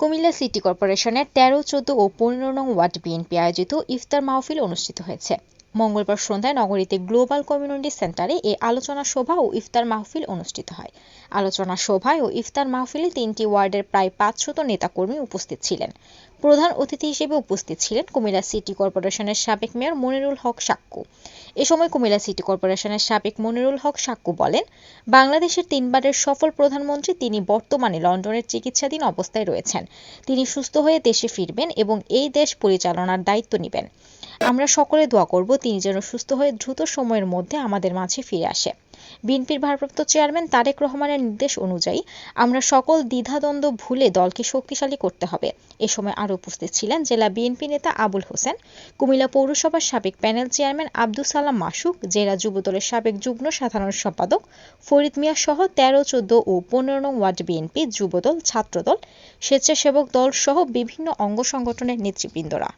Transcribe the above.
Comilla city কর্পোরেশনের তেরো, চোদ্দ ও পনেরো নং ওয়ার্ড বিএনপি আয়োজিত ইফতার মাহফিল অনুষ্ঠিত হয়েছে। মঙ্গলবার সন্ধ্যায় নগরীতে গ্লোবাল কমিউনিটি সেন্টারে এ আলোচনা সভা ও ইফতার মাহফিল অনুষ্ঠিত হয়। আলোচনা সভায় ও ইফতার মাহফিলে তিনটি ওয়ার্ডের প্রায় পাঁচশত নেতাকর্মী উপস্থিত ছিলেন। প্রধান অতিথি হিসেবে উপস্থিত ছিলেন কুমিল্লা সিটি কর্পোরেশনের সাবেক মেয়র মনিরুল হক সাক্কু। এ সময় কুমিল্লা সিটি কর্পোরেশনের সাবেক মনিরুল হক সাক্কু বলেন, বাংলাদেশের তিনবারের সফল প্রধানমন্ত্রী তিনি বর্তমানে লন্ডনের চিকিৎসাধীন অবস্থায় রয়েছেন। তিনি সুস্থ হয়ে দেশে ফিরবেন এবং এই দেশ পরিচালনার দায়িত্ব নেবেন। আমরা সকলে দোয়া করব তিনি যেন সুস্থ হয়ে দ্রুত সময়ের মধ্যে আমাদের মাঝে ফিরে আসে। বিএনপির ভারপ্রাপ্ত চেয়ারম্যান তারেক রহমানের নির্দেশ অনুযায়ী আমরা সকল দ্বিধাদ্বন্দ্ব ভুলে দলকে শক্তিশালী করতে হবে। এ সময় আরও উপস্থিত ছিলেন জেলা বিএনপি নেতা আবুল হোসেন, কুমিল্লা পৌরসভার সাবেক প্যানেল চেয়ারম্যান আব্দুল সালাম মাসুক, জেলা যুবদলের সাবেক যুগ্ম সাধারণ সম্পাদক ফরিদ মিয়া সহ তেরো, চোদ্দ ও পনেরো নং ওয়ার্ড বিএনপি যুবদল, ছাত্রদল, স্বেচ্ছাসেবক দল সহ বিভিন্ন অঙ্গ সংগঠনের নেতৃবৃন্দরা।